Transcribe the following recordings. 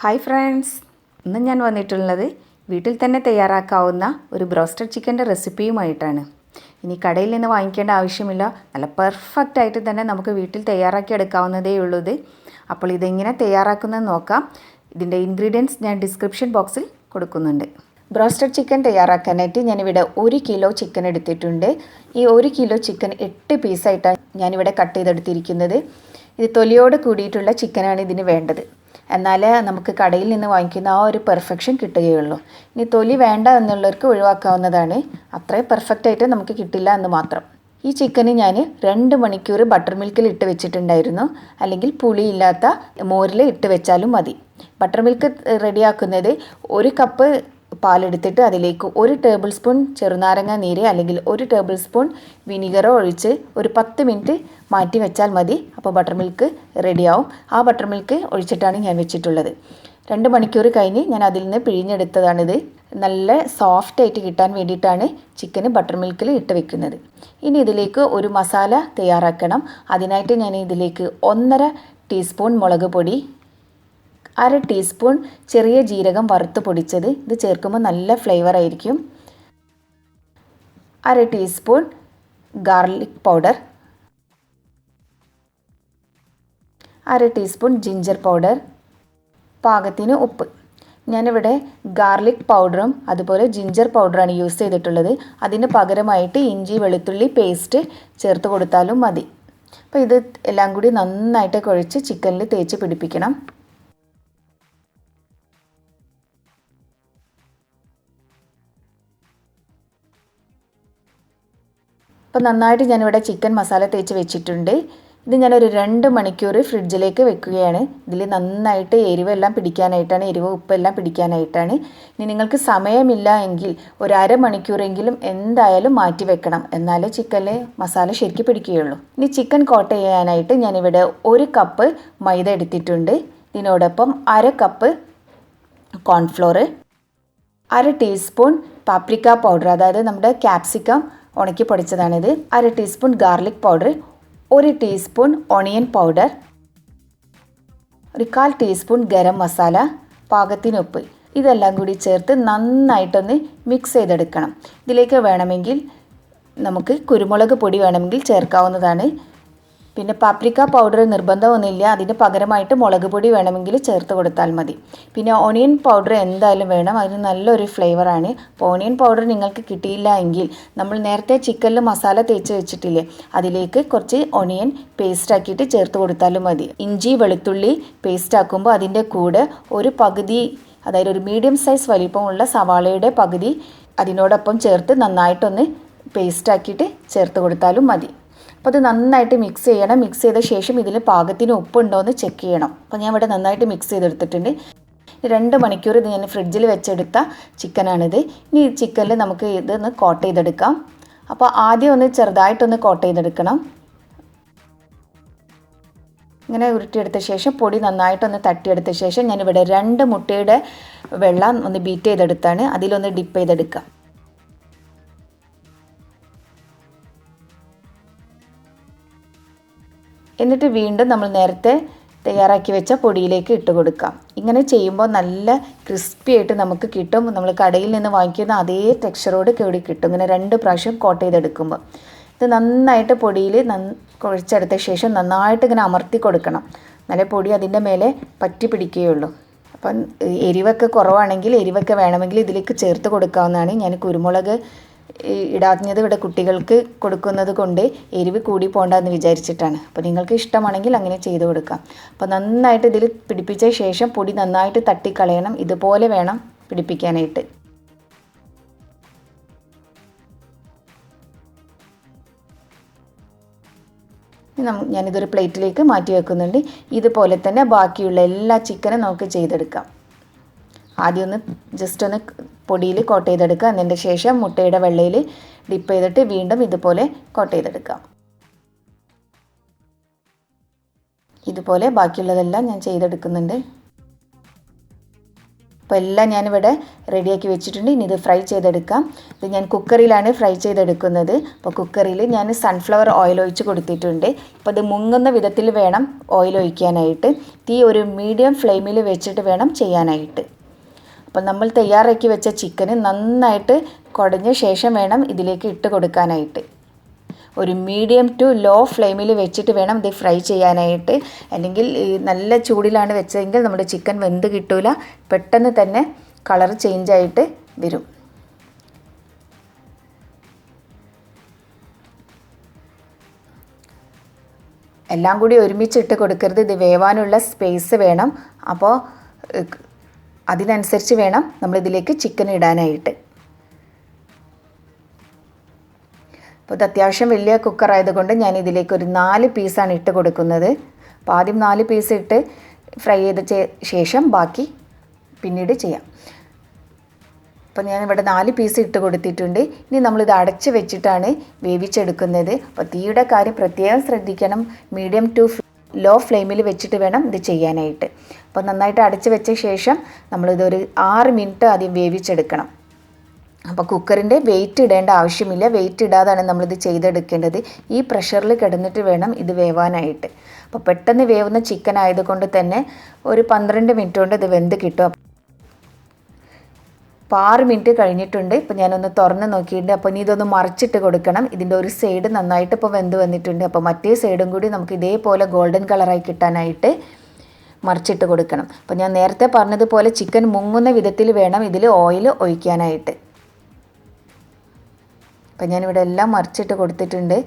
Hi friends ഇന്ന് ഞാൻ വന്നിട്ടുള്ളത് വീട്ടിൽ തന്നെ തയ്യാറാക്കാവുന്ന ഒരു ബ്രോസ്റ്റഡ് ചിക്കന്റെ റെസിപ്പിയുമായിട്ടാണ്. ഇനി കടയിൽ നിന്ന് വാങ്ങിക്കേണ്ട ആവശ്യമില്ല. നല്ല പെർഫെക്റ്റ് ആയിട്ട് തന്നെ നമുക്ക് വീട്ടിൽ തയ്യാറാക്കി എടുക്കാവുന്നതേ ഉള്ളത്. അപ്പോൾ ഇതെങ്ങനെ തയ്യാറാക്കുന്നത് നോക്കാം. ഇതിന്റെ ഇൻഗ്രീഡിയൻസ് ഞാൻ ഡിസ്ക്രിപ്ഷൻ ബോക്സിൽ കൊടുക്കുന്നുണ്ട്. ബ്രോസ്റ്റഡ് ചിക്കൻ തയ്യാറാക്കാനായിട്ട് ഞാനിവിടെ ഒരു കിലോ ചിക്കൻ എടുത്തിട്ടുണ്ട്. ഈ ഒരു കിലോ ചിക്കൻ എട്ട് പീസായിട്ടാണ് ഞാനിവിടെ കട്ട് ചെയ്തെടുത്തിരിക്കുന്നത്. ഇത് തൊലിയോട് കൂടിയിട്ടുള്ള ചിക്കനാണ് ഇതിന് വേണ്ടത്. എന്നാലേ നമുക്ക് കടയിൽ നിന്ന് വാങ്ങിക്കുന്ന ആ ഒരു പെർഫെക്ഷൻ കിട്ടുകയുള്ളൂ. ഇനി തൊലി വേണ്ട എന്നുള്ളവർക്ക് ഒഴിവാക്കാവുന്നതാണ്. അത്രയും പെർഫെക്റ്റ് ആയിട്ട് നമുക്ക് കിട്ടില്ല എന്ന് മാത്രം. ഈ ചിക്കന് ഞാൻ രണ്ട് മണിക്കൂർ ബട്ടർ മിൽക്കിൽ ഇട്ട് വെച്ചിട്ടുണ്ടായിരുന്നു. അല്ലെങ്കിൽ പുളിയില്ലാത്ത മോരിൽ ഇട്ട് വെച്ചാലും മതി. ബട്ടർ മിൽക്ക് റെഡിയാക്കുന്നത് ഒരു കപ്പ് പാലെടുത്തിട്ട് അതിലേക്ക് ഒരു ടേബിൾ സ്പൂൺ ചെറുനാരങ്ങ നീര് അല്ലെങ്കിൽ ഒരു ടേബിൾ സ്പൂൺ വിനീഗറോ ഒഴിച്ച് ഒരു പത്ത് മിനിറ്റ് മാറ്റി വെച്ചാൽ മതി. അപ്പോൾ ബട്ടർ മിൽക്ക് റെഡിയാവും. ആ ബട്ടർ മിൽക്ക് ഒഴിച്ചിട്ടാണ് ഞാൻ വെച്ചിട്ടുള്ളത്. രണ്ട് മണിക്കൂർ കഴിഞ്ഞ് ഞാൻ അതിൽ നിന്ന് പിഴിഞ്ഞെടുത്തതാണിത്. നല്ല സോഫ്റ്റ് ആയിട്ട് കിട്ടാൻ വേണ്ടിയിട്ടാണ് ചിക്കന് ബട്ടർ മിൽക്കിൽ ഇട്ട് വെക്കുന്നത്. ഇനി ഇതിലേക്ക് ഒരു മസാല തയ്യാറാക്കണം. അതിനായിട്ട് ഞാൻ ഇതിലേക്ക് ഒന്നര ടീസ്പൂൺ മുളക് പൊടി അര ടീസ്പൂൺ ചെറിയ ജീരകം വറുത്ത് പൊടിച്ചത്. ഇത് ചേർക്കുമ്പോൾ നല്ല ഫ്ലേവർ ആയിരിക്കും. അര ടീസ്പൂൺ ഗാർലിക് പൗഡർ അര ടീസ്പൂൺ ജിഞ്ചർ പൗഡർ പാകത്തിന് ഉപ്പ്. ഞാനിവിടെ ഗാർലിക് പൗഡറും അതുപോലെ ജിഞ്ചർ പൗഡറാണ് യൂസ് ചെയ്തിട്ടുള്ളത്. അതിന് പകരമായിട്ട് ഇഞ്ചി വെളുത്തുള്ളി പേസ്റ്റ് ചേർത്ത് കൊടുത്താലും മതി. അപ്പോൾ ഇത് എല്ലാം കൂടി നന്നായിട്ട് കുഴച്ച് ചിക്കനിൽ തേച്ച് പിടിപ്പിക്കണം. അപ്പോൾ നന്നായിട്ട് ഞാനിവിടെ ചിക്കൻ മസാല തേച്ച് വെച്ചിട്ടുണ്ട്. ഇത് ഞാനൊരു രണ്ട് മണിക്കൂർ ഫ്രിഡ്ജിലേക്ക് വെക്കുകയാണ്. ഇതിൽ നന്നായിട്ട് എരിവെല്ലാം പിടിക്കാനായിട്ടാണ് എരിവ് ഉപ്പെല്ലാം പിടിക്കാനായിട്ടാണ്. ഇനി നിങ്ങൾക്ക് സമയമില്ല എങ്കിൽ ഒരു അരമണിക്കൂറെങ്കിലും എന്തായാലും മാറ്റി വെക്കണം. എന്നാലേ ചിക്കനിൽ മസാല ശരിക്കും പിടിക്കുകയുള്ളൂ. ഇനി ചിക്കൻ കോട്ട ചെയ്യാനായിട്ട് ഞാനിവിടെ ഒരു കപ്പ് മൈദ എടുത്തിട്ടുണ്ട്. ഇതിനോടൊപ്പം അര കപ്പ് കോൺഫ്ലോർ അര ടീസ്പൂൺ പാപ്രിക്ക പൗഡർ അതായത് നമ്മുടെ ക്യാപ്സിക്കം ഉണക്കി പൊടിച്ചതാണിത്. അര ടീസ്പൂൺ ഗാർലിക് പൗഡർ ഒരു ടീസ്പൂൺ ഒണിയൻ പൗഡർ ഒരു കാൽ ടീസ്പൂൺ ഗരം മസാല പാകത്തിനൊപ്പ്. ഇതെല്ലാം കൂടി ചേർത്ത് നന്നായിട്ടൊന്ന് മിക്സ് ചെയ്തെടുക്കണം. ഇതിലേക്ക് വേണമെങ്കിൽ നമുക്ക് കുരുമുളക് പൊടി വേണമെങ്കിൽ ചേർക്കാവുന്നതാണ്. പിന്നെ പാപ്രിക്ക പൗഡർ നിർബന്ധമൊന്നുമില്ല അതിന് പകരമായിട്ട് മുളക് പൊടി വേണമെങ്കിൽ ചേർത്ത് കൊടുത്താൽ മതി. പിന്നെ ഓണിയൻ പൗഡർ എന്തായാലും വേണം. അതിന് നല്ലൊരു ഫ്ലേവറാണ് അപ്പോൾ ഓണിയൻ പൗഡർ നിങ്ങൾക്ക് കിട്ടിയില്ല എങ്കിൽ നമ്മൾ നേരത്തെ ചിക്കനിൽ മസാല തേച്ച് വെച്ചിട്ടില്ലേ അതിലേക്ക് കുറച്ച് ഓണിയൻ പേസ്റ്റ് ആക്കിയിട്ട് ചേർത്ത് കൊടുത്താലും മതി. ഇഞ്ചി വെളുത്തുള്ളി പേസ്റ്റ് ആക്കുമ്പോൾ അതിന്റെ കൂടെ ഒരു പകുതി അതായത് ഒരു മീഡിയം സൈസ് വലിപ്പമുള്ള സവാളയുടെ പകുതി അതിനോടൊപ്പം ചേർത്ത് നന്നായിട്ടൊന്ന് പേസ്റ്റ് ആക്കിയിട്ട് ചേർത്ത് കൊടുത്താലും മതി. അപ്പോൾ അത് നന്നായിട്ട് മിക്സ് ചെയ്യണം. മിക്സ് ചെയ്ത ശേഷം ഇതിൽ പാകത്തിന് ഉപ്പുണ്ടോ എന്ന് ചെക്ക് ചെയ്യണം. അപ്പോൾ ഞാൻ ഇവിടെ നന്നായിട്ട് മിക്സ് ചെയ്തെടുത്തിട്ടുണ്ട്. രണ്ട് മണിക്കൂർ ഇത് ഞാൻ ഫ്രിഡ്ജിൽ വെച്ചെടുത്ത ചിക്കനാണിത് ഇനി ഈ ചിക്കനിൽ നമുക്ക് ഇതൊന്ന് കോട്ട് ചെയ്തെടുക്കാം. അപ്പോൾ ആദ്യം ഒന്ന് ചെറുതായിട്ടൊന്ന് കോട്ട് ചെയ്തെടുക്കണം. ഇങ്ങനെ ഉരുട്ടിയെടുത്ത ശേഷം പൊടി നന്നായിട്ടൊന്ന് തട്ടിയെടുത്ത ശേഷം ഞാനിവിടെ രണ്ട് മുട്ടയുടെ വെള്ളം ഒന്ന് ബീറ്റ് ചെയ്തെടുത്താണ്. അതിലൊന്ന് ഡിപ്പ് ചെയ്തെടുക്കാം. എന്നിട്ട് വീണ്ടും നമ്മൾ നേരത്തെ തയ്യാറാക്കി വെച്ച പൊടിയിലേക്ക് ഇട്ട് കൊടുക്കാം. ഇങ്ങനെ ചെയ്യുമ്പോൾ നല്ല ക്രിസ്പി ആയിട്ട് നമുക്ക് കിട്ടും. നമ്മൾ കടയിൽ നിന്ന് വാങ്ങിക്കുന്ന അതേ ടെക്സ്ചറോട് കൂടി കിട്ടും. ഇങ്ങനെ രണ്ട് പ്രാവശ്യം കോട്ട് ചെയ്തെടുക്കുമ്പോൾ. ഇത് നന്നായിട്ട് പൊടിയിൽ നന്ന് കുഴച്ചെടുത്ത ശേഷം നന്നായിട്ട് ഇങ്ങനെ അമർത്തി കൊടുക്കണം. നല്ല പൊടി അതിന്റെ മേലെ പറ്റി പിടിക്കുകയുള്ളൂ. അപ്പം എരിവൊക്കെ കുറവാണെങ്കിൽ എരിവൊക്കെ വേണമെങ്കിൽ ഇതിലേക്ക് ചേർത്ത് കൊടുക്കാവുന്നതാണ്. ഞാൻ കുരുമുളക് ഇടാഞ്ഞത് ഇവിടെ കുട്ടികൾക്ക് കൊടുക്കുന്നത് കൊണ്ട് എരിവ് കൂടി പോകണ്ടെന്ന് വിചാരിച്ചിട്ടാണ്. അപ്പോൾ നിങ്ങൾക്ക് ഇഷ്ടമാണെങ്കിൽ അങ്ങനെ ചെയ്ത് കൊടുക്കാം. അപ്പോൾ നന്നായിട്ട് ഇതിൽ പിടിപ്പിച്ച ശേഷം പൊടി നന്നായിട്ട് തട്ടിക്കളയണം. ഇതുപോലെ വേണം പിടിപ്പിക്കാനായിട്ട്. ഞാനിതൊരു പ്ലേറ്റിലേക്ക് മാറ്റി വെക്കുന്നുണ്ട്. ഇതുപോലെ തന്നെ ബാക്കിയുള്ള എല്ലാ ചിക്കനും നമുക്ക് ചെയ്തെടുക്കാം. ആദ്യം ഒന്ന് ജസ്റ്റ് ഒന്ന് പൊടിയിൽ കോട്ട് ചെയ്തെടുക്കുക. അതിന്റെ ശേഷം മുട്ടയുടെ വെള്ളയിൽ ഡിപ്പ് ചെയ്തിട്ട് വീണ്ടും ഇതുപോലെ കോട്ട് ചെയ്തെടുക്കുക. ഇതുപോലെ ബാക്കിയുള്ളതെല്ലാം ഞാൻ ചെയ്തെടുക്കുന്നുണ്ട്. അപ്പോൾ എല്ലാം ഞാനിവിടെ റെഡിയാക്കി വെച്ചിട്ടുണ്ട്. ഇനി ഇത് ഫ്രൈ ചെയ്തെടുക്കാം. ഇത് ഞാൻ കുക്കറിലാണ് ഫ്രൈ ചെയ്തെടുക്കുന്നത്. അപ്പോൾ കുക്കറിൽ ഞാൻ സൺഫ്ലവർ ഓയിൽ ഒഴിച്ച് കൊടുത്തിട്ടുണ്ട്. അപ്പോൾ ഇത് മുങ്ങുന്ന വിധത്തിൽ വേണം ഓയിൽ ഒഴിക്കാനായിട്ട്. തീ ഒരു മീഡിയം ഫ്ലെയിമിൽ വെച്ചിട്ട് വേണം ചെയ്യാനായിട്ട്. അപ്പോൾ നമ്മൾ തയ്യാറാക്കി വെച്ച ചിക്കന് നന്നായിട്ട് കുടഞ്ഞ ശേഷം വേണം ഇതിലേക്ക് ഇട്ട് കൊടുക്കാനായിട്ട്. ഒരു മീഡിയം ടു ലോ ഫ്ലെയിമിൽ വെച്ചിട്ട് വേണം ഇത് ഫ്രൈ ചെയ്യാനായിട്ട്. അല്ലെങ്കിൽ നല്ല ചൂടിലാണ് വെച്ചതെങ്കിൽ നമ്മുടെ ചിക്കൻ വെന്ത് കിട്ടൂല. പെട്ടെന്ന് തന്നെ കളർ ചേഞ്ച് ആയിട്ട് വരും. എല്ലാം കൂടി ഒരുമിച്ചിട്ട് കൊടുക്കരുത്. ഇത് വേവാനുള്ള സ്പേസ് വേണം. അപ്പോൾ അതിനനുസരിച്ച് വേണം നമ്മളിതിലേക്ക് ചിക്കൻ ഇടാനായിട്ട്. അപ്പോൾ ഇത് അത്യാവശ്യം വലിയ കുക്കർ ആയതുകൊണ്ട് ഞാൻ ഇതിലേക്ക് ഒരു നാല് പീസാണ് ഇട്ട് കൊടുക്കുന്നത്. അപ്പോൾ ആദ്യം നാല് പീസ് ഇട്ട് ഫ്രൈ ചെയ്ത ശേഷം ബാക്കി പിന്നീട് ചെയ്യാം. അപ്പോൾ ഞാൻ ഇവിടെ നാല് പീസ് ഇട്ട് കൊടുത്തിട്ടുണ്ട്. ഇനി നമ്മളിത് അടച്ച് വെച്ചിട്ടാണ് വേവിച്ചെടുക്കുന്നത്. അപ്പോൾ തീയുടെ കാര്യം പ്രത്യേകം ശ്രദ്ധിക്കണം. മീഡിയം ടു ലോ ഫ്ലെയിമിൽ വെച്ചിട്ട് വേണം ഇത് ചെയ്യാനായിട്ട്. അപ്പോൾ നന്നായിട്ട് അടച്ച് വെച്ച ശേഷം നമ്മളിതൊരു ആറ് മിനിറ്റ് ആദ്യം വേവിച്ചെടുക്കണം. അപ്പോൾ കുക്കറിന്റെ വെയിറ്റ് ഇടേണ്ട ആവശ്യമില്ല. വെയിറ്റ് ഇടാതാണ് നമ്മളിത് ചെയ്തെടുക്കേണ്ടത്. ഈ പ്രഷറിൽ കിടന്നിട്ട് വേണം ഇത് വേവാനായിട്ട്. അപ്പോൾ പെട്ടെന്ന് വേവുന്ന ചിക്കൻ ആയതുകൊണ്ട് തന്നെ ഒരു പന്ത്രണ്ട് മിനിറ്റ് കൊണ്ട് ഇത് വെന്ത് കിട്ടും. അപ്പോൾ ആറ് മിനിറ്റ് കഴിഞ്ഞിട്ടുണ്ട്. ഇപ്പോൾ ഞാനൊന്ന് തുറന്ന് നോക്കിയിട്ടുണ്ട്. അപ്പോൾ ഇനി ഇതൊന്ന് മറിച്ചിട്ട് കൊടുക്കണം. ഇതിന്റെ ഒരു സൈഡ് നന്നായിട്ട് ഇപ്പോൾ വെന്ത് വന്നിട്ടുണ്ട്. അപ്പോൾ മറ്റേ സൈഡും കൂടി നമുക്ക് ഇതേപോലെ ഗോൾഡൻ കളറായി കിട്ടാനായിട്ട് മറിച്ചിട്ട് കൊടുക്കണം. അപ്പോൾ ഞാൻ നേരത്തെ പറഞ്ഞതുപോലെ ചിക്കൻ മുങ്ങുന്ന വിധത്തിൽ വേണം ഇതിൽ ഓയിൽ ഒഴിക്കാനായിട്ട്. അപ്പം ഞാനിവിടെ എല്ലാം മറിച്ചിട്ട് കൊടുത്തിട്ടുണ്ട്.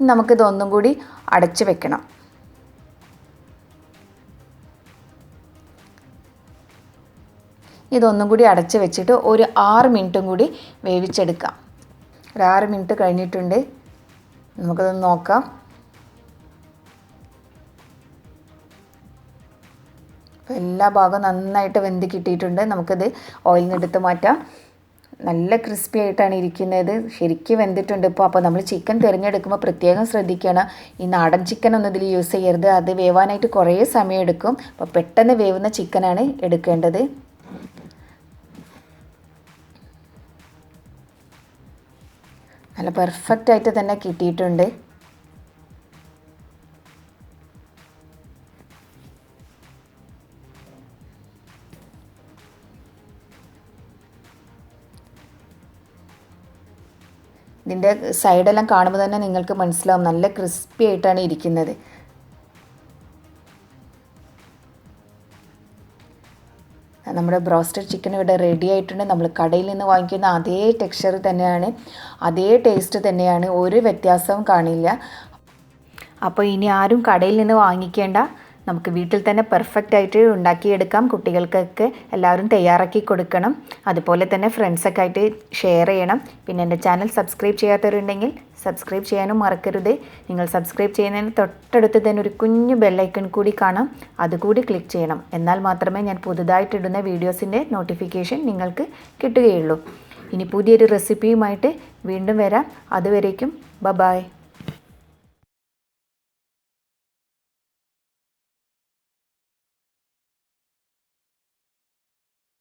നമുക്കിത് ഒന്നും കൂടി അടച്ചു വെക്കണം. ഇതൊന്നും കൂടി അടച്ച് വെച്ചിട്ട് ഒരു ആറ് മിനിറ്റും കൂടി വേവിച്ചെടുക്കാം. ഒരു ആറ് മിനിറ്റ് കഴിഞ്ഞിട്ടുണ്ട്. നമുക്കതൊന്ന് നോക്കാം. അപ്പോൾ എല്ലാ ഭാഗവും നന്നായിട്ട് വെന്ത് കിട്ടിയിട്ടുണ്ട്. നമുക്കിത് ഓയിൽ നിന്ന് എടുത്ത് മാറ്റാം. നല്ല ക്രിസ്പി ആയിട്ടാണ് ഇരിക്കുന്നത്. ശരിക്കും വെന്തിട്ടുണ്ട് ഇപ്പോൾ അപ്പോൾ നമ്മൾ ചിക്കൻ തിരഞ്ഞെടുക്കുമ്പോൾ പ്രത്യേകം ശ്രദ്ധിക്കണം. ഈ നാടൻ ചിക്കൻ ഒന്നും ഇതിൽ യൂസ് ചെയ്യരുത്. അത് വേവാനായിട്ട് കുറേ സമയം എടുക്കും അപ്പോൾ പെട്ടെന്ന് വേവുന്ന ചിക്കനാണ് എടുക്കേണ്ടത്. നല്ല പെർഫെക്റ്റ് ആയിട്ട് തന്നെ കിട്ടിയിട്ടുണ്ട്. ഇതിന്റെ സൈഡെല്ലാം കാണുമ്പോൾ തന്നെ നിങ്ങൾക്ക് മനസ്സിലാവും. നല്ല ക്രിസ്പി ആയിട്ടാണ് ഇരിക്കുന്നത്. നമ്മുടെ ബ്രോസ്റ്റഡ് ചിക്കൻ ഇവിടെ റെഡി ആയിട്ടുണ്ട്. നമ്മൾ കടയിൽ നിന്ന് വാങ്ങിക്കുന്ന അതേ ടെക്സ്ചർ തന്നെയാണ്. അതേ ടേസ്റ്റ് തന്നെയാണ്. ഒരു വ്യത്യാസവും കാണില്ല. അപ്പോൾ ഇനി ആരും കടയിൽ നിന്ന് വാങ്ങിക്കേണ്ട നമുക്ക് വീട്ടിൽ തന്നെ പെർഫെക്റ്റ് ആയിട്ട് ഉണ്ടാക്കിയെടുക്കാം. കുട്ടികൾക്കൊക്കെ എല്ലാവരും തയ്യാറാക്കി കൊടുക്കണം. അതുപോലെ തന്നെ ഫ്രണ്ട്സൊക്കെ ആയിട്ട് ഷെയർ ചെയ്യണം. പിന്നെ എന്റെ ചാനൽ സബ്സ്ക്രൈബ് ചെയ്യാത്തവരുണ്ടെങ്കിൽ സബ്സ്ക്രൈബ് ചെയ്യാനും മറക്കരുത്. നിങ്ങൾ സബ്സ്ക്രൈബ് ചെയ്യുന്നതിന് തൊട്ടടുത്ത് തന്നെ ഒരു കുഞ്ഞു ബെല്ലൈക്കൺ കൂടി കാണാം. അതുകൂടി ക്ലിക്ക് ചെയ്യണം. എന്നാൽ മാത്രമേ ഞാൻ പുതുതായിട്ടിടുന്ന വീഡിയോസിന്റെ നോട്ടിഫിക്കേഷൻ നിങ്ങൾക്ക് കിട്ടുകയുള്ളൂ. ഇനി പുതിയൊരു റെസിപ്പിയുമായിട്ട് വീണ്ടും വരാം. അതുവരേക്കും. ബ ബായ്